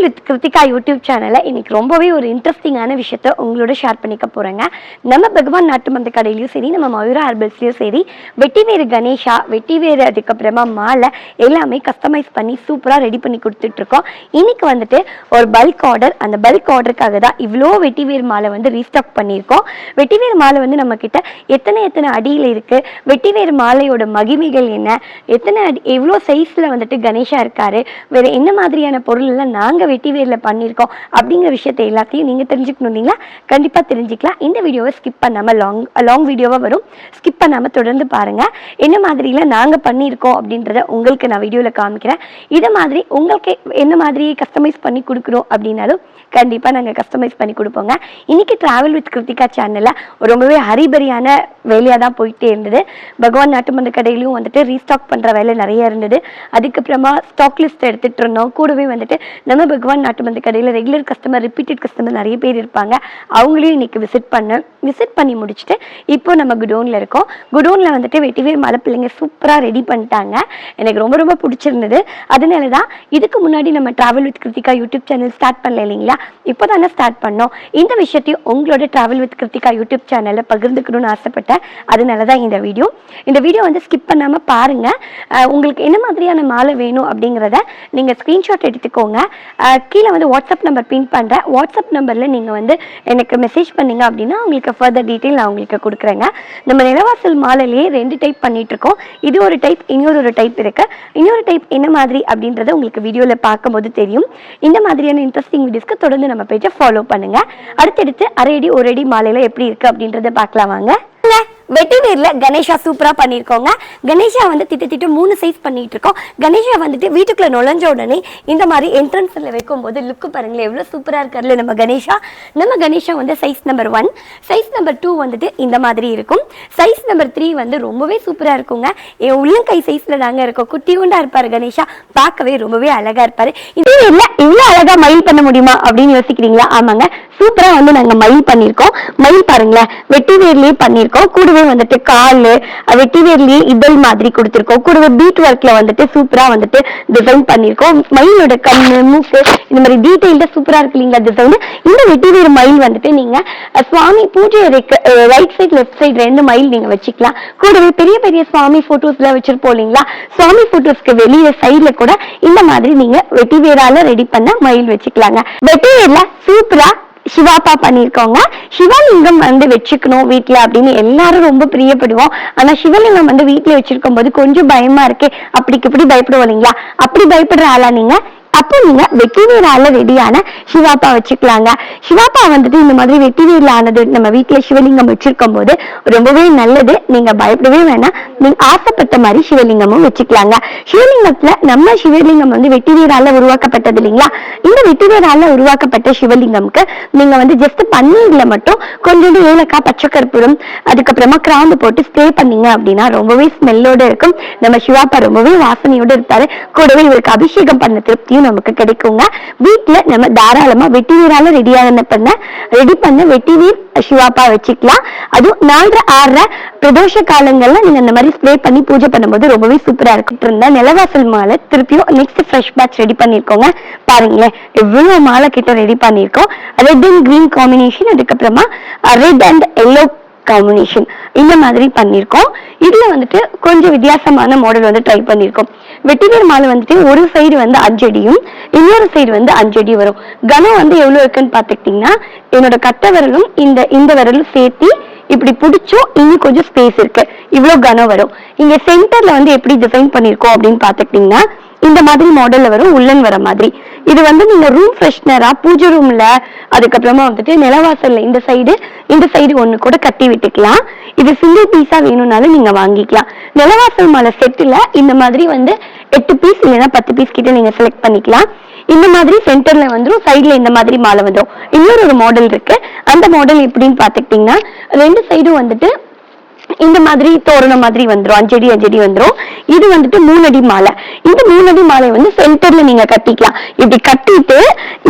Travel with Krithika YouTube சேனலில் இன்றைக்கி ரொம்பவே ஒரு இன்ட்ரெஸ்டிங்கான விஷயத்த உங்களோட ஷேர் பண்ணிக்க போகிறேங்க நம்ம பகவான் நாட்டு மந்த கடையிலையும் சரி நம்ம மயூரா ஹெர்பல்ஸ்லையும் சரி வெட்டிவேறு கணேஷா வெட்டிவேறு அதுக்கப்புறமா மாலை எல்லாமே கஸ்டமைஸ் பண்ணி சூப்பராக ரெடி பண்ணி கொடுத்துட்ருக்கோம். இன்னைக்கு வந்துட்டு ஒரு பல்க் ஆர்டர் அந்த பல்க் ஆர்டருக்காக தான் இவ்வளோ வெட்டிவேர் மாலை வந்து ரீஸ்டாக் பண்ணியிருக்கோம். வெட்டிவேர் மாலை வந்து நம்ம கிட்ட எத்தனை எத்தனை அடியில் இருக்குது வெட்டிவேர் மாலையோட மகிமைகள் என்ன? எத்தனை அடி எவ்வளோ சைஸில் வந்துட்டு கணேஷா இருக்காரு? வேற என்ன மாதிரியான பொருள் எல்லாம் நாங்கள் வெட்டி வேரில் பண்ணியிருக்கோம் அப்படிங்கிற விஷயத்தை எல்லாத்தையும் நீங்கள் தெரிஞ்சுக்கணும் இல்லைங்களா? கண்டிப்பாக தெரிஞ்சுக்கலாம். இந்த வீடியோவை ஸ்கிப் பண்ணாமல் லாங் லாங் வீடியோவாக வரும். ஸ்கிப் பண்ணாமல் தொடர்ந்து பாருங்கள் என்ன மாதிரிலாம் நாங்கள் பண்ணியிருக்கோம் அப்படின்றத உங்களுக்கு நான் வீடியோவில் காமிக்கிறேன். இதை மாதிரி உங்களுக்கு என்ன மாதிரி கஸ்டமைஸ் பண்ணி கொடுக்குறோம் அப்படின்னாலும் கண்டிப்பாக நாங்கள் கஸ்டமைஸ் பண்ணி கொடுப்போங்க. இன்றைக்கி ட்ராவல் வித் கிருத்திகா சேனலில் ரொம்பவே ஹரிபரியான வேலையாக தான் போயிட்டே இருந்தது. பகவான் நாட்டு மந்த கடையிலையும் வந்துட்டு ரீஸ்டாக் பண்ணுற வேலை நிறைய இருந்தது. அதுக்கப்புறமா ஸ்டாக் லிஸ்ட் எடுத்துகிட்டு இருந்தோம். கூடவே வந்துட்டு நம்ம பகவான் நாட்டு மந்த கடையில் ரெகுலர் கஸ்டமர் ரிப்பீட்டட் கஸ்டமர் நிறைய பேர் இருப்பாங்க. அவங்களையும் இன்னைக்கு விசிட் பண்ணேன் விசிட் பண்ணி முடிச்சுட்டு இப்போ நம்ம குடோனில் இருக்கோம். குடோனில் வந்துட்டு வெட்டிவேர் மலை பிள்ளைங்க சூப்பராக ரெடி பண்ணிட்டாங்க. எனக்கு ரொம்ப ரொம்ப பிடிச்சிருந்தது. அதனால தான் இதுக்கு முன்னாடி நம்ம travel with Krithika YouTube channel start பண்ணல இல்லைங்களா? இப்போ தானே ஸ்டார்ட் பண்ணோம். இந்த விஷயத்தையும் உங்களோட ட்ராவல் வித் கிருத்திகா யூடியூப் சேனலில் பகிர்ந்துக்கணும்னு ஆசைப்பட்டேன். அதனால தான் இந்த வீடியோ இந்த வீடியோ வந்து ஸ்கிப் பண்ணாமல் பாருங்கள் உங்களுக்கு என்ன மாதிரியான மாலை வேணும் அப்படிங்கிறத நீங்கள் ஸ்க்ரீன்ஷாட் எடுத்துக்கோங்க. கீழே வந்து வாட்ஸ்அப் நம்பர் பின் பண்ணுறேன் வாட்ஸ்அப் நம்பரில் நீங்கள் வந்து எனக்கு மெசேஜ் பண்ணீங்க அப்படின்னா உங்களுக்கு ஃபர்தர் டீட்டெயில் நான் உங்களுக்கு கொடுக்குறேங்க. நம்ம நிலவாசல் மாலையிலேயே ரெண்டு டைப் பண்ணிட்டு இருக்கோம். இது ஒரு டைப் இன்னொரு ஒரு டைப் இருக்கு. இன்னொரு டைப் என்ன மாதிரி அப்படின்றத உங்களுக்கு வீடியோவில் பார்க்கும்போது தெரியும். இந்த மாதிரியான இன்ட்ரெஸ்டிங் வீடியோஸ்க்கு தொடர்ந்து நம்ம பேஜை ஃபாலோ பண்ணுங்க. அடுத்தடுத்து அரையடி ஒரு அடி மாலையில எப்படி இருக்கு அப்படின்றத பார்க்கலாம் வாங்க. வெட்டிவேர்ல கணேஷா சூப்பரா பண்ணியிருக்கோங்க கணேஷா வந்து திட்டு திட்டு மூணு சைஸ் பண்ணிட்டு இருக்கோம். கணேஷா வந்துட்டு வீட்டுக்குள்ள நுழைஞ்ச உடனே இந்த மாதிரி என்ட்ரன்ஸ்ல வைக்கும்போது லுக்கு பாருங்களேன் எவ்வளவு சூப்பரா இருக்காருல்ல நம்ம கணேஷா. நம்ம கணேஷா வந்து size number one size number two வந்துட்டு இந்த மாதிரி இருக்கும். சைஸ் நம்பர் த்ரீ வந்து ரொம்பவே சூப்பரா இருக்குங்க. என் உள்ளங்கை சைஸ்ல தாங்க இருக்கும். குட்டியூண்டா இருப்பாரு கணேஷா. பார்க்கவே ரொம்பவே அழகா இருப்பாரு. இந்த இல்ல இவ்வளவு அழகா மயில் பண்ண முடியுமா அப்படின்னு யோசிக்கிறீங்களா? ஆமாங்க. சூப்பரா வந்து நாங்க மயில் பண்ணியிருக்கோம். மயில் பாருங்களேன் வெட்டி வேர்லயே பண்ணியிருக்கோம். கூடவே வந்துட்டு கால் வெட்டி வேர்லயே இதழ் மாதிரி கொடுத்துருக்கோம். கூடவே பீட் ஒர்க்ல வந்துட்டு சூப்பரா வந்துட்டு டிசைன் பண்ணியிருக்கோம். மயிலோட கண்ணு மூக்கு இந்த மாதிரி டீட்டெயில்டாக சூப்பரா இருக்கு இல்லைங்களா டிசைன் இந்த வெட்டி வேர் மயில் வந்துட்டு நீங்க சுவாமி பூஜை அறைக்கு ரைட் சைட் லெஃப்ட் சைடு ரெண்டு மயில் நீங்க வச்சுக்கலாம். கூடவே பெரிய பெரிய சுவாமி ஃபோட்டோஸ்லாம் வச்சுருப்போம் வச்சிருப்போம் இல்லைங்களா? சுவாமி போட்டோஸ்க்கு வெளியே சைடில் கூட இந்த மாதிரி நீங்க வெட்டி வேரால ரெடி பண்ண மயில் வச்சுக்கலாங்க. வெட்டி வேர்ல சூப்பரா சிவாப்பா பண்ணியிருக்கோங்க. சிவலிங்கம் வந்து வச்சுக்கணும் வீட்டில் அப்படின்னு எல்லாரும் ரொம்ப பிரியப்படுவோம். ஆனா சிவலிங்கம் வந்து வீட்டில் வச்சிருக்கும் போது கொஞ்சம் பயமா இருக்கே. அப்படிக்கு இப்படி பயப்படுவோம் இல்லைங்களா? அப்படி பயப்படுற ஆளா நீங்க? அப்போ நீங்க வெட்டிவேரால ரெடியான சிவாப்பா வச்சுக்கலாங்க. சிவாப்பா வந்துட்டு இந்த மாதிரி வெட்டிவேர்ல ஆனது நம்ம வீட்டுல சிவலிங்கம் வச்சிருக்கும் போது ரொம்பவே நல்லது. நீங்க பயப்படவே வேணாம். நீங்க ஆசைப்பட்ட மாதிரி சிவலிங்கமும் வச்சுக்கலாங்க. சிவலிங்கத்துல நம்ம சிவலிங்கம் வந்து வெட்டிவேரால உருவாக்கப்பட்டது இல்லைங்களா? இந்த வெட்டிவேரால உருவாக்கப்பட்ட சிவலிங்கம்க்கு நீங்க வந்து ஜஸ்ட் பன்னீர்ல மட்டும் கொஞ்சோண்டு ஏலக்காய் பச்சை கற்பூரம் அதுக்கப்புறமா கிராம்பு போட்டு ஸ்ப்ரே பண்ணீங்க அப்படின்னா ரொம்பவே ஸ்மெல்லோட இருக்கும். நம்ம சிவாப்பா ரொம்பவே வாசனையோட இருப்பாரு. கூடவே இவருக்கு அபிஷேகம் பண்ண திருப்தியும் நமக்கு கிடைக்குங்க. வீட்ல நம்ம தாராளமா ரெடியாக ரெடியான பண்ண ரெடி பண்ண வெட்டி நீர் சிவாப்பா வச்சுக்கலாம். அதுவும் நாலரை ஆறரை பிரதோஷ காலங்கள்ல நீங்க இந்த மாதிரி ஸ்ப்ரே பண்ணி பூஜை பண்ணும்போது ரொம்பவே சூப்பரா இருக்கிட்டு இருந்தா நிலவாசல் மாலை திருப்பியும் நெக்ஸ்ட் ஃப்ரெஷ் பேட்ச் ரெடி பண்ணிருக்கோங்க. பாருங்களேன் எவ்வளவு மாலை கிட்ட ரெடி பண்ணிருக்கோம். ரெட் அண்ட் கிரீன் காம்பினேஷன் அதுக்கப்புறமா ரெட் அண்ட் எல்லோ காம்பினேஷன் இந்த மாதிரி பண்ணியிருக்கோம் இதுல வந்துட்டு கொஞ்சம் வித்தியாசமான மாடல் வந்து ட்ரை பண்ணியிருக்கோம் வெட்டிவேர் மாலை வந்துட்டு ஒரு சைடு வந்து அஞ்சடியும் இன்னொரு சைடு வந்து அஞ்சடி வரும். கனம் வந்து எவ்வளவு இருக்குன்னு பாத்துக்கிட்டீங்கன்னா என்னோட கட்ட விரலும் இந்த இந்த விரலும் சேர்த்து இப்படி பிடிச்சும் இன்னும் கொஞ்சம் ஸ்பேஸ் இருக்கு. இவ்வளவு கனம் வரும். இங்க சென்டர்ல வந்து எப்படி டிசைன் பண்ணிருக்கோம் அப்படின்னு பாத்துக்கிட்டீங்கன்னா இந்த மாதிரி மாடல்ல வரும் உள்ளன் வர மாதிரி. இது வந்து நீங்க ரூம் ஃப்ரெஷ்னரா பூஜை ரூம்ல அதுக்கப்புறமா வந்துட்டு நிலவாசல்ல இந்த சைடு இந்த சைடு ஒண்ணு கூட கட்டி விட்டுக்கலாம். இது சிங்கிள் பீஸா வேணும்னாலும் நீங்க வாங்கிக்கலாம். நிலவாசல் மாலை செட்டுல இந்த மாதிரி வந்து எட்டு பீஸ் இல்லைன்னா பத்து பீஸ் கிட்ட நீங்க செலக்ட் பண்ணிக்கலாம். இந்த மாதிரி சென்டர்ல வந்துரும் சைடுல இந்த மாதிரி மாலை வந்துடும் இன்னொரு ஒரு மாடல் இருக்கு. அந்த மாடல் எப்படின்னு பாத்துக்கிட்டீங்கன்னா ரெண்டு சைடும் வந்துட்டு இந்த மாதிரி தோரணம் மாதிரி வந்துரும். அஞ்சடி அஞ்சடி வந்துரும். இது வந்துட்டு மூணடி மாலை. இந்த மூணடி மாலை வந்து சென்டர்ல நீங்க கட்டிக்கலாம். இப்படி கட்டிட்டு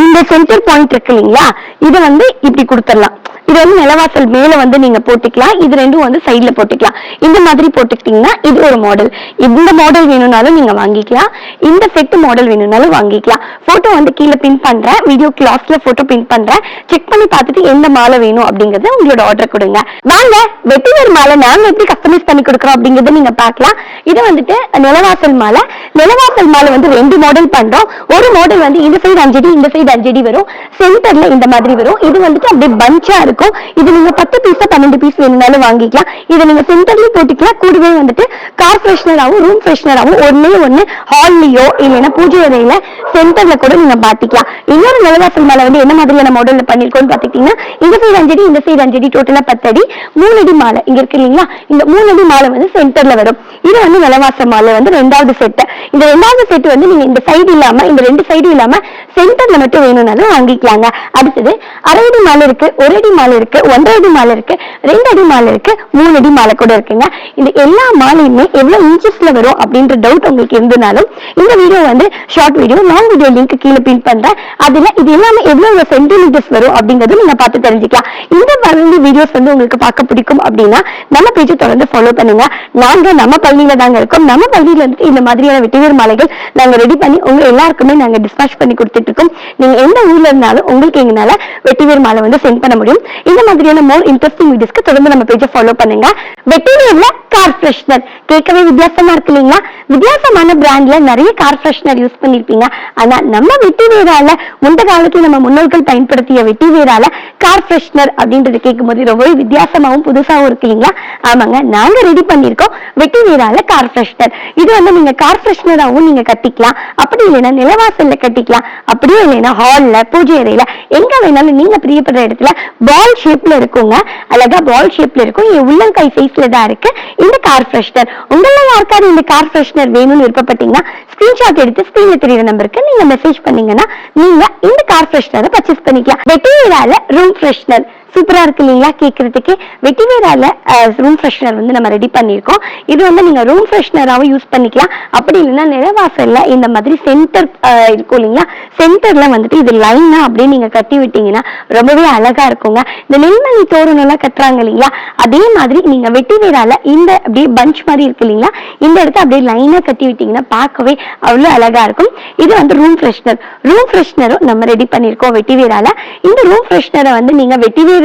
இந்த சென்டர் பாயிண்ட் இருக்கு இல்லைங்களா? இதை வந்து இப்படி கொடுத்துடலாம். இது வந்து நிலவாசல் மேல வந்து நீங்க போட்டுக்கலாம். இது ரெண்டும் வந்து சைட்ல போட்டுக்கலாம். இந்த மாதிரி போட்டுக்கிட்டீங்கன்னா இது ஒரு மாடல் இந்த மாடல் வேணும்னாலும் நீங்க வாங்கிக்கலாம். இந்த செட் மாடல் வேணும்னாலும் வாங்கிக்கலாம். போட்டோ வந்து கீழே பின் பண்றேன். வீடியோ கிளாஸ்ல போட்டோ பின் பண்றேன். செக் பண்ணி பார்த்துட்டு எந்த மாலை வேணும் அப்படிங்கறத உங்களோட ஆர்டர் கொடுங்க. வாங்க வெட்டிவேர் மாலை நாங்க எப்படி கஸ்டமைஸ் பண்ணி கொடுக்குறோம் அப்படிங்கறத நீங்க பார்க்கலாம். இது வந்துட்டு நிலவாசல் மாலை. நிலவாசல் மாலை வந்து ரெண்டு மாடல் பண்றோம். ஒரு மாடல் வந்து இந்த சைடு அஞ்சடி இந்த சைடு அஞ்சடி வரும். சென்டர்ல இந்த மாதிரி வரும். இது வந்துட்டு அப்படியே பஞ்சா இருக்கும். இது நீங்க பத்து பீஸ் பன்னெண்டு பீஸ் வேணும்னாலும் வாங்கிக்கலாம். இதை நீங்க சென்டர்லயும் போட்டுக்கலாம். கூடவே வந்துட்டு கார் ஃப்ரெஷ்னராகவும் ரூம் ஃப்ரெஷ்னராகவும் ஒன்னே ஒன்னு ஹால்லயோ இல்லைன்னா பூஜை அறையில சென்டர்ல கூட நீங்க பாத்திக்கலாம். இன்னொரு நிலவாசல் மாலை வந்து என்ன மாதிரியான மாடல்ல பண்ணிருக்கோம்னு பாத்துக்கிட்டீங்கன்னா இந்த சைடு அஞ்சடி இந்த சைடு அஞ்சடி டோட்டலா பத்தடி மூணு அடி மாலை இங்க இருக்கு இல்லைங்களா? இந்த மூணு அடி மாலை வந்து சென்டர்ல வரும். இது வந்து நிலவாசல் மாலை வந்து ரெண்டாவது செட்டு இந்த ரெண்டாவது செட் வந்து நீங்க இந்த சைடு இல்லாம இந்த ரெண்டு சைடு இல்லாம சென்டர்ல மட்டும் வேணும்னாலும் வாங்கிக்கலாங்க. அடுத்தது அரை அடி மாலை இருக்கு ஒரு அடி மாலை இருக்கு ஒன்றரை அடி மாலை இருக்கு ரெண்டு அடி மாலை இருக்கு மூணு அடி மாலை கூட இருக்குங்க. இந்த எல்லா மாலையுமே எவ்வளவு இன்ச்சஸ்ல வரும் அப்படின்ற டவுட் உங்களுக்கு இருந்தனாலும் இந்த வீடியோ வந்து short video long video link கீழே பின் பண்றேன். அதுல இது எல்லாமே எவ்வளவு சென்டிமீட்டர்ஸ் வரும் அப்படிங்கறது நீங்க பார்த்து தெரிஞ்சுக்கலாம். இந்த மாதிரி வீடியோஸ் வந்து உங்களுக்கு பார்க்க பிடிக்கும் அப்படின்னா நம்ம பேஜை தொடர்ந்து ஃபாலோ பண்ணுங்க. நாங்க நம்ம பள்ளியில தாங்க இருக்கோம். நம்ம பள்ளியில இருந்து இந்த மாதிரியான வெட்டிவேர் மாலைகள் நாங்க ரெடி பண்ணி உங்க எல்லாருக்குமே நாங்க டிஸ்பேச் பண்ணி கொடுத்துட்டு இருக்கோம் நீங்க எந்த ஊர்ல இருந்தாலும் உங்களுக்கு எங்கனால வெட்டிவேர் மாலை வந்து சென்ட் பண்ண முடியும். இந்த மாதிரியான மோர் இன்ட்ரெஸ்டிங் வீடியோஸ்க்கு தொடர்ந்து நம்ம பேஜை ஃபாலோ பண்ணுங்க. வெட்டிவேர்ல கார் ஃப்ரெஷ்னர் கேட்கவே வித்தியாசமா இருக்கு இல்லைங்களா? வித்தியாசமான பிராண்ட்ல நிறைய கார் ஃப்ரெஷ்னர் யூஸ் பண்ணிருப்பீங்க. ஆனா நம்ம வெட்டிவேரால முந்த காலத்துல நம்ம முன்னோர்கள் பயன்படுத்திய வெட்டிவேரால கார் ஃப்ரெஷ்னர் அப்படின்றது கேட்கும்போது ரொம்பவே வித்தியாசமாவும் புதுசாவும் இருக்கு இல்லைங்களா? ஆமாங்க நாங்க ரெடி பண்ணிருக்கோம் வெட்டிவேரால கார் ஃப்ரெஷ்னர் இது வந்து நீங்க கார் ஃப்ரெஷ்னராகவும் நீங்க கட்டிக்கலாம். அப்படி இல்லைன்னா நிலவாசல்ல கட்டிக்கலாம். அப்படியே இல்லைன்னா ஹால்ல பூஜை அறையில எங்க வேணாலும் நீங்க பிரியப்படுற இடத்துல பால் ஷேப்ல இருக்குங்க. அழகா பால் ஷேப்ல இருக்கும். என் உள்ளங்கை சைஸ்ல தான் இருக்கு. இந்த கார் ஃப்ரெஷ்னர் உங்கள யாருக்காவது இந்த கார் ஃப்ரெஷ்னர் வேணும்னு விருப்பப்பட்டீங்கன்னா ஸ்கிரீன்ஷாட் எடுத்து ஸ்கிரீன்ல தெரியுற நம்பருக்கு நீங்க மெசேஜ் பண்ணீங்கன்னா நீங்க இந்த கார் ஃப்ரெஷ்னரை பர்ச்சேஸ் பண்ணிக்கலாம். வெட்டிவேரால ரூம் ஃப்ரெஷ்னர் சூப்பரா இருக்கு இல்லைங்களா கேட்கறதுக்கு வெட்டிவேரால ரூம் ஃப்ரெஷ்னர் வந்து நம்ம ரெடி பண்ணியிருக்கோம். இது வந்து நீங்க ரூம் ஃப்ரெஷ்னராகவும் யூஸ் பண்ணிக்கலாம். அப்படி இல்லைன்னா நிலவாசல்ல இந்த மாதிரி சென்டர் இருக்கும் இல்லைங்களா? சென்டர்ல வந்துட்டு இது லைனா அப்படியே நீங்க கட்டி விட்டீங்கன்னா ரொம்பவே அழகா இருக்குங்க. இந்த நெல்மணி தோரணம் எல்லாம் கட்டுறாங்க இல்லைங்களா? அதே மாதிரி நீங்க வெட்டிவேரால இந்த அப்படியே பஞ்ச் மாதிரி இருக்கு இல்லைங்களா? இந்த இடத்த அப்படியே லைனா கட்டி விட்டீங்கன்னா பார்க்கவே அவ்வளவு அழகா இருக்கும். இது வந்து ரூம் ஃப்ரெஷ்னர் ரூம் ஃப்ரெஷ்னரும் நம்ம ரெடி பண்ணியிருக்கோம் வெட்டிவேரால இந்த ரூம் ஃப்ரெஷ்னரை வந்து நீங்க வெட்டிவேர்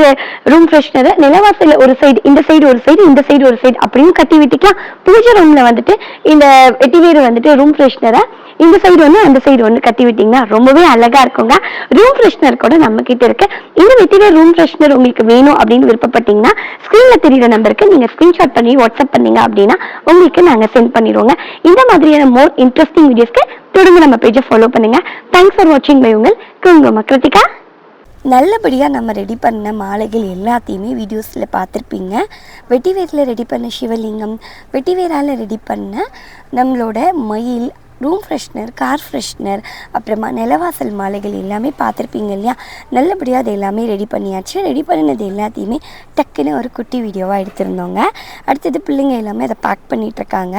ரூம் ஃப்ரெஷ்னரை நிலவாசல ஒரு சைடு இந்த சைடு ஒரு சைடு இந்த சைடு ஒரு சைடு அப்படியும் கட்டி விட்டுக்கலாம். பூஜை ரூம்ல வந்துட்டு இந்த வெட்டிவேர் வந்துட்டு ரூம் ஃப்ரெஷ்னரை இந்த சைடு ஒன்று அந்த சைடு ஒன்று கட்டி விட்டீங்கன்னா ரொம்பவே அழகா இருக்குங்க. ரூம் ஃப்ரெஷ்னர் கூட நம்ம கிட்ட இருக்கு. இந்த வெட்டிவேர் ரூம் ஃப்ரெஷ்னர் உங்களுக்கு வேணும் அப்படின்னு விருப்பப்பட்டீங்கன்னா ஸ்க்ரீன்ல தெரியுற நம்பருக்கு நீங்க ஸ்கிரீன்ஷாட் பண்ணி வாட்ஸ்அப் பண்ணீங்க அப்படின்னா உங்களுக்கு நாங்க சென்ட் பண்ணிடுவோங்க. இந்த மாதிரியான மோர் இன்ட்ரெஸ்டிங் வீடியோஸ்க்கு தொடர்ந்து நம்ம பேஜை ஃபாலோ பண்ணுங்க. தேங்க்ஸ் ஃபார் வாட்சிங் பை உங்கள் குங்கும கிருத்திகா. நல்லபடியாக நம்ம ரெடி பண்ண மாலைகள் எல்லாத்தையுமே வீடியோஸில் பார்த்துருப்பீங்க. வெட்டிவேரில் ரெடி பண்ண சிவலிங்கம் வெட்டிவேரால் ரெடி பண்ண நம்மளோட மயில் ரூம் ஃப்ரெஷ்னர் கார் ஃப்ரெஷ்னர் அப்புறமா நிலவாசல் மாலைகள் எல்லாமே பார்த்துருப்பீங்க இல்லையா? நல்லபடியாக அது எல்லாமே ரெடி பண்ணியாச்சு. ரெடி பண்ணினது எல்லாத்தையுமே டக்குன்னு ஒரு குட்டி வீடியோவாக எடுத்திருந்தோங்க. அடுத்தது பிள்ளைங்க எல்லாமே அதை பேக் பண்ணிகிட்ருக்காங்க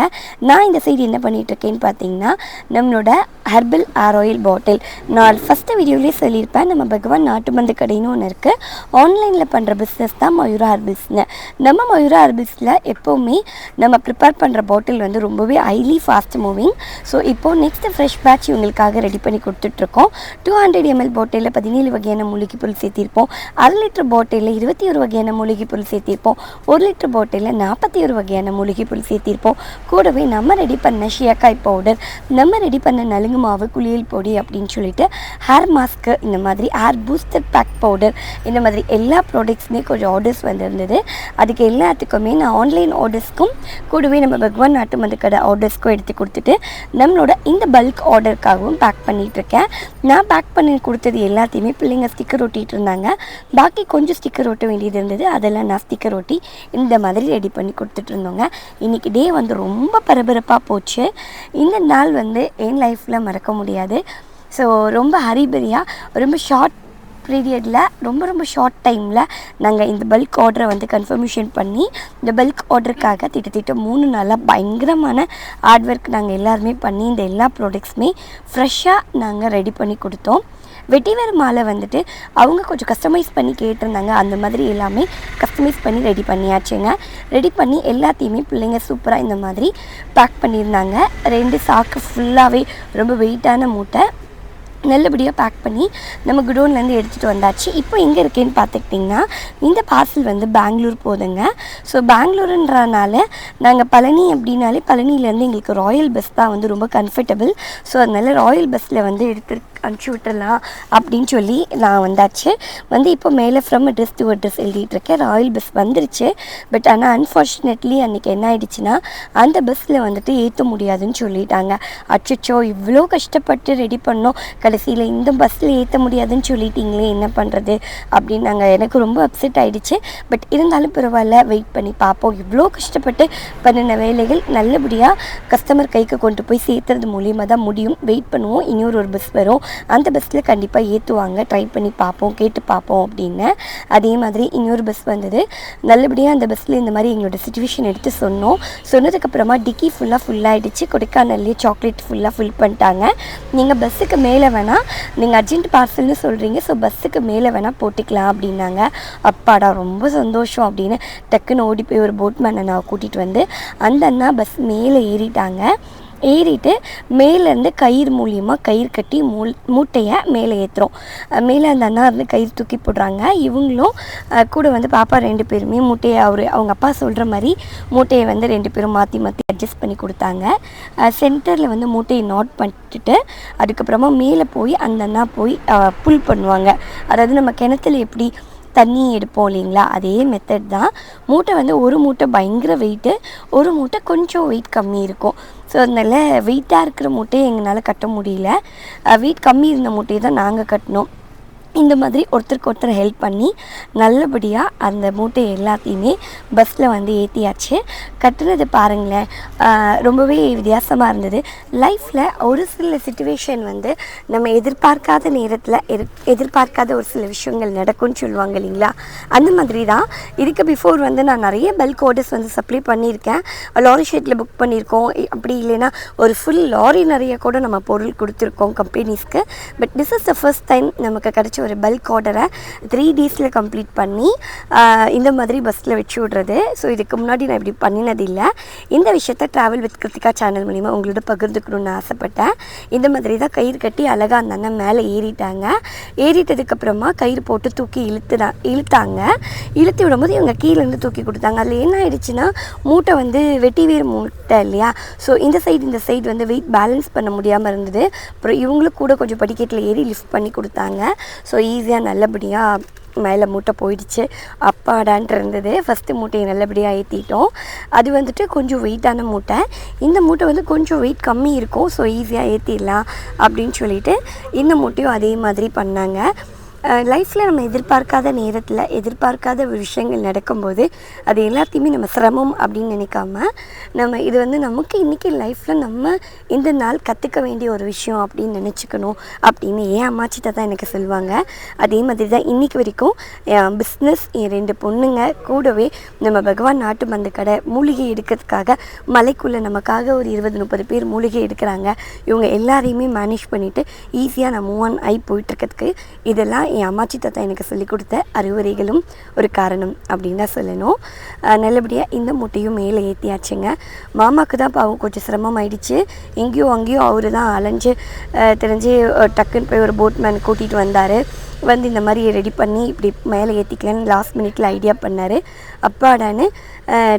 நான் இந்த சைடு என்ன பண்ணிகிட்ருக்கேன்னு பார்த்தீங்கன்னா நம்மளோட ஹெர்பல் ஆர் ஆயில் பாட்டில் நான் ஃபஸ்ட்டு வீடியோலேயே சொல்லியிருப்பேன். நம்ம பகவான் நாட்டு மந்து கடைன்னு ஒன்று இருக்குது ஆன்லைனில் பண்ணுற பிஸ்னஸ் தான் மயூரா ஹெர்பிள்ஸ்னு நம்ம மயூரா ஹெர்பிள்ஸில் எப்போவுமே நம்ம ப்ரிப்பேர் பண்ணுற பாட்டில் வந்து ரொம்பவே ஹைலி ஃபாஸ்ட் மூவிங் ஸோ இப்போது நெக்ஸ்ட் ஃப்ரெஷ் பேட்ச் இவங்களுக்காக ரெடி பண்ணி கொடுத்துட்ருக்கோம். டூ ஹண்ட்ரட் எம்எல் பாட்டிலில் பதினேழு வகையான மூலிகை பொருள் சேர்த்திருப்போம். அரை லிட்டர் பாட்டிலில் இருபத்தி ஒரு வகையான மூலிகை பொருள் சேர்த்திருப்போம். ஒரு லிட்டர் பாட்டிலில் நாற்பத்தி ஒரு வகையான மூலிகை பொருள் சேர்த்திருப்போம். கூடவே நம்ம ரெடி பண்ண ஷியக்காய் பவுடர் நம்ம ரெடி பண்ண நலுங்கு மாவு குளியல் பொடி அப்படின்னு சொல்லிட்டு ஹேர் மாஸ்க்கு இந்த மாதிரி ஹேர் பூஸ்டர் பேக் பவுடர் இந்த மாதிரி எல்லா ப்ராடக்ட்ஸுமே கொஞ்சம் ஆர்டர்ஸ் வந்திருந்தது. அதுக்கு எல்லாத்துக்குமே நான் ஆன்லைன் ஆர்டர்ஸ்க்கும் கூடவே நம்ம பகவான் நாட்டு மந்து கடை ஆர்டர்ஸ்க்கும் எடுத்து கொடுத்துட்டு நம் நம்மளோட இந்த பல்க் ஆர்டருக்காகவும் பேக் பண்ணிகிட்ருக்கேன் நான் பேக் பண்ணி கொடுத்தது எல்லாத்தையுமே பிள்ளைங்க ஸ்டிக்கர் ஒட்டிகிட்டு இருந்தாங்க பாக்கி கொஞ்சம் ஸ்டிக்கர் ஒட்ட வேண்டியது இருந்தது. அதெல்லாம் நான் ஸ்டிக்கர் ஒட்டி இந்த மாதிரி ரெடி பண்ணி கொடுத்துட்டு இருந்தோங்க இன்றைக்கி டே வந்து ரொம்ப பரபரப்பாக போச்சு. இந்த நாள் வந்து என் லைஃப்பில் மறக்க முடியாது. ஸோ ரொம்ப ஹரிபரியாக ரொம்ப ஷார்ட் பீரியடில் ரொம்ப ரொம்ப ஷார்ட் டைமில் நாங்கள் இந்த பல்க் ஆர்டரை வந்து கன்ஃபர்மேஷன் பண்ணி இந்த பல்க் ஆர்டருக்காக திட்டத்திட்ட மூணு நாளாக பயங்கரமான ஹார்ட் ஒர்க் நாங்கள் எல்லாருமே பண்ணி இந்த எல்லா ப்ராடக்ட்ஸுமே ஃப்ரெஷ்ஷாக நாங்கள் ரெடி பண்ணி கொடுத்தோம். வெட்டிவேர் மாலை வந்துட்டு அவங்க கொஞ்சம் கஸ்டமைஸ் பண்ணி கேட்டிருந்தாங்க. அந்த மாதிரி எல்லாமே கஸ்டமைஸ் பண்ணி ரெடி பண்ணியாச்சுங்க. ரெடி பண்ணி எல்லாத்தையுமே பிள்ளைங்க சூப்பராக இந்த மாதிரி பேக் பண்ணியிருந்தாங்க. ரெண்டு சாக்கு ஃபுல்லாகவே ரொம்ப வெயிட்டான மூட்டை நல்லபடியாக பேக் பண்ணி நம்ம குடோன்லேருந்து எடுத்துகிட்டு வந்தாச்சு. இப்போ எங்கே இருக்கேன்னு பார்த்துக்கிட்டிங்கன்னா இந்த பார்சல் வந்து பெங்களூர் போதுங்க. ஸோ பெங்களூருன்றனால நாங்கள் பழனி அப்படின்னாலே பழனியிலேருந்து எங்களுக்கு ராயல் பஸ் தான் வந்து ரொம்ப கம்ஃபர்டபுள் ஸோ அதனால ராயல் பஸ்ஸில் வந்து எடுத்து அனுப்பிச்சி விட்டுறலாம் அப்படின்னு சொல்லி நான் வந்தாச்சு. வந்து இப்போ மேலே ஃப்ரம் அட்ரஸ் டு அட்ரஸ் எழுதிட்டுருக்கேன் ராயல் பஸ் வந்துருச்சு. பட் ஆனால் அன்ஃபார்ச்சுனேட்லி அன்றைக்கி என்ன ஆயிடுச்சுன்னா அந்த பஸ்ஸில் வந்துட்டு ஏற்ற முடியாதுன்னு சொல்லிட்டாங்க. அச்சச்சோ இவ்வளோ கஷ்டப்பட்டு ரெடி பண்ணோம். கடைசியில் இந்த பஸ்ஸில் ஏற்ற முடியாதுன்னு சொல்லிட்டீங்களே என்ன பண்ணுறது அப்படின்னாங்க. எனக்கு ரொம்ப அப்செட் ஆகிடுச்சு பட் இருந்தாலும் பரவாயில்ல வெயிட் பண்ணி பார்ப்போம். இவ்வளோ கஷ்டப்பட்டு பண்ணின வேலைகள் நல்லபடியாக கஸ்டமர் கைக்கு கொண்டு போய் சேர்த்துறது மூலியமாக தான் முடியும். வெயிட் பண்ணுவோம். இன்னொரு ஒரு பஸ் வரும். அந்த பஸ்ஸில் கண்டிப்பாக ஏற்றுவாங்க ட்ரை பண்ணி பார்ப்போம். கேட்டு பார்ப்போம் அப்படின்னு. அதே மாதிரி இன்னொரு பஸ் வந்தது. நல்லபடியாக அந்த பஸ்ஸில் இந்த மாதிரி எங்களோட சுச்சுவேஷன் எடுத்து சொன்னோம். சொன்னதுக்கப்புறமா டிக்கி ஃபுல்லாக ஃபுல்லாகிடுச்சு கொடைக்கானல்லையே சாக்லேட் ஃபுல்லாக ஃபில் பண்ணிட்டாங்க. நீங்கள் பஸ்ஸுக்கு மேலே வேணால் நீங்கள் அர்ஜென்ட் பார்சல்னு சொல்கிறீங்க ஸோ பஸ்ஸுக்கு மேலே வேணால் போட்டுக்கலாம் அப்படின்னாங்க. அப்பாடா ரொம்ப சந்தோஷம் அப்படின்னு டக்குன்னு ஓடி போய் ஒரு போட்மேனை நான் கூட்டிகிட்டு வந்து அந்த அண்ணா பஸ் மேலே ஏறிட்டாங்க. ஏறிட்டு மேலேருந்து கயிறு மூலியமாக கயிறு கட்டி மூல் மூட்டையை மேலே ஏற்றுறோம் மேலே அந்த அண்ணா இருந்து கயிறு தூக்கி போடுறாங்க. இவங்களும் கூட வந்து பாப்பா ரெண்டு பேருமே மூட்டையை அவர் அவங்க அப்பா சொல்கிற மாதிரி மூட்டையை வந்து ரெண்டு பேரும் மாற்றி மாற்றி அட்ஜஸ்ட் பண்ணி கொடுத்தாங்க. சென்டரில் வந்து மூட்டையை நாட் பண்ணிட்டு அதுக்கப்புறமா மேலே போய் அந்த அண்ணா போய் புல் பண்ணுவாங்க. அதாவது நம்ம கிணத்துல எப்படி தண்ணி எடுப்போம் இல்லைங்களா? அதே மெத்தட் தான். மூட்டை வந்து ஒரு மூட்டை பயங்கர வெயிட்டு ஒரு மூட்டை கொஞ்சம் வெயிட் கம்மி இருக்கும். ஸோ அதனால் வெயிட்டாக இருக்கிற மூட்டையை எங்களால் கட்ட முடியல. வெயிட் கம்மி இருந்த மூட்டையை தான் நாங்கள் கட்டினோம். இந்த மாதிரி ஒருத்தருக்கு ஒருத்தர் ஹெல்ப் பண்ணி நல்லபடியாக அந்த மூட்டை எல்லாத்தையுமே பஸ்ஸில் வந்து ஏற்றியாச்சு கட்டுனது பாருங்களேன். ரொம்பவே வித்தியாசமாக இருந்தது. லைஃப்பில் ஒரு சில சுச்சுவேஷன் வந்து நம்ம எதிர்பார்க்காத நேரத்தில் எதிர் எதிர்பார்க்காத ஒரு சில விஷயங்கள் நடக்கும்னு சொல்லுவாங்க இல்லைங்களா? அந்த மாதிரி தான். இதுக்கு பிஃபோர் வந்து நான் நிறைய பல்க் ஆர்டர்ஸ் வந்து சப்ளை பண்ணியிருக்கேன். லாரி ஷீட்டில் புக் பண்ணியிருக்கோம். அப்படி இல்லைன்னா ஒரு ஃபுல் லாரி நிறைய கூட நம்ம பொருள் கொடுத்துருக்கோம் கம்பெனிஸ்க்கு but this is the first time நமக்கு கிடச்ச ஒரு பல்க் ஆர்டரை த்ரீ டேஸில் கம்ப்ளீட் பண்ணி இந்த மாதிரி பஸ்ஸில் வச்சு விட்றது. ஸோ இதுக்கு முன்னாடி நான் இப்படி பண்ணினது இல்லை இந்த விஷயத்த ட்ராவல் வித் கிருத்திகா சேனல் மூலிமா உங்களோட பகிர்ந்துக்கணும்னு ஆசைப்பட்டேன். இந்த மாதிரி தான் கயிறு கட்டி அழகாக அந்த அண்ணன் மேலே ஏறிட்டாங்க. ஏறிட்டதுக்கப்புறமா கயிறு போட்டு தூக்கி இழுத்துனா இழுத்தாங்க. இழுத்து விடும்போது இவங்க கீழேருந்து தூக்கி கொடுத்தாங்க. அதில் என்ன ஆயிடுச்சுன்னா மூட்டை வந்து வெட்டிவேர் மூட்டை இல்லையா? ஸோ இந்த சைடு இந்த சைடு வந்து வெயிட் பேலன்ஸ் பண்ண முடியாமல் இருந்தது. அப்புறம் இவங்களும் கூட கொஞ்சம் படிக்கட்டில் ஏறி லிஃப்ட் பண்ணி கொடுத்தாங்க. ஸோ ஸோ ஈஸியாக நல்லபடியாக மேலே மூட்டை போயிடுச்சு. அப்பாடான்ட்டு இருந்தது. ஃபஸ்ட்டு மூட்டையை நல்லபடியாக ஏற்றிட்டோம் அது வந்துட்டு கொஞ்சம் வெயிட்டான மூட்டை. இந்த மூட்டை வந்து கொஞ்சம் வெயிட் கம்மி இருக்கும். ஸோ ஈஸியாக ஏற்றிடலாம் அப்படின்னு சொல்லிட்டு இந்த மூட்டையும் அதே மாதிரி பண்ணாங்க. லைஃப்பில் நம்ம எதிர்பார்க்காத நேரத்தில் எதிர்பார்க்காத ஒரு விஷயங்கள் நடக்கும்போது அது எல்லாத்தையுமே நம்ம சிரமம் அப்படின்னு நினைக்காம நம்ம இது வந்து நமக்கு இன்றைக்கி லைஃப்பில் நம்ம இந்த நாள் கற்றுக்க வேண்டிய ஒரு விஷயம் அப்படின்னு நினச்சிக்கணும் அப்படின்னு என் அம்மாச்சிட்ட தான் எனக்கு சொல்லுவாங்க. அதே மாதிரி தான் இன்றைக்கி வரைக்கும் என் பிஸ்னஸ் என் ரெண்டு பொண்ணுங்க கூடவே நம்ம பகவான் நாட்டு மந்து கடை மூலிகை எடுக்கிறதுக்காக மலைக்குள்ளே நமக்காக ஒரு இருபது முப்பது பேர் மூலிகை எடுக்கிறாங்க. இவங்க எல்லாரையுமே மேனேஜ் பண்ணிவிட்டு ஈஸியாக நான் மூவ் ஆன் ஆகி போயிட்டுருக்கிறதுக்கு இதெல்லாம் என் அம்மாச்சி தாத்தா எனக்கு சொல்லிக் கொடுத்த அறிவுரைகளும் ஒரு காரணம் அப்படின்னு தான் சொல்லணும். நல்லபடியாக இந்த மூட்டையும் மேலே ஏற்றியாச்சுங்க மாமாவுக்கு தான் பாவம் கொஞ்சம் சிரமம் ஆயிடுச்சு. எங்கேயோ அங்கேயோ அவரு தான் அலைஞ்சு தெரிஞ்சு டக்குன்னு போய் ஒரு போட்மேன் கூட்டிகிட்டு வந்தார். வந்து இந்த மாதிரி ரெடி பண்ணி இப்படி மேலே ஏற்றிக்கலான்னு லாஸ்ட் மினிட்ல ஐடியா பண்ணார். அப்பாடான்னு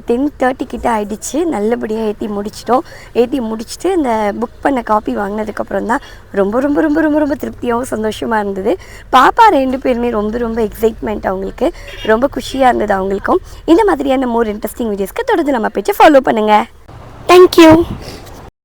டென் தேர்ட்டி கிட்ட ஆகிடுச்சு நல்லபடியாக ஏற்றி முடிச்சிட்டோம். ஏற்றி முடிச்சுட்டு இந்த புக் பண்ண காப்பி வாங்கினதுக்கப்புறம் தான் ரொம்ப ரொம்ப ரொம்ப ரொம்ப ரொம்ப திருப்தியாகவும் சந்தோஷமாக இருந்தது. பாப்பா ரெண்டு பேருமே ரொம்ப ரொம்ப எக்ஸைட்மெண்ட் அவங்களுக்கு. ரொம்ப குஷியாக இருந்தது அவங்களுக்கும். இந்த மாதிரியான மோர் இன்ட்ரெஸ்டிங் வீடியோஸ்க்கு தொடர்ந்து நம்ம பேச்சை ஃபாலோ பண்ணுங்கள் தேங்க்யூ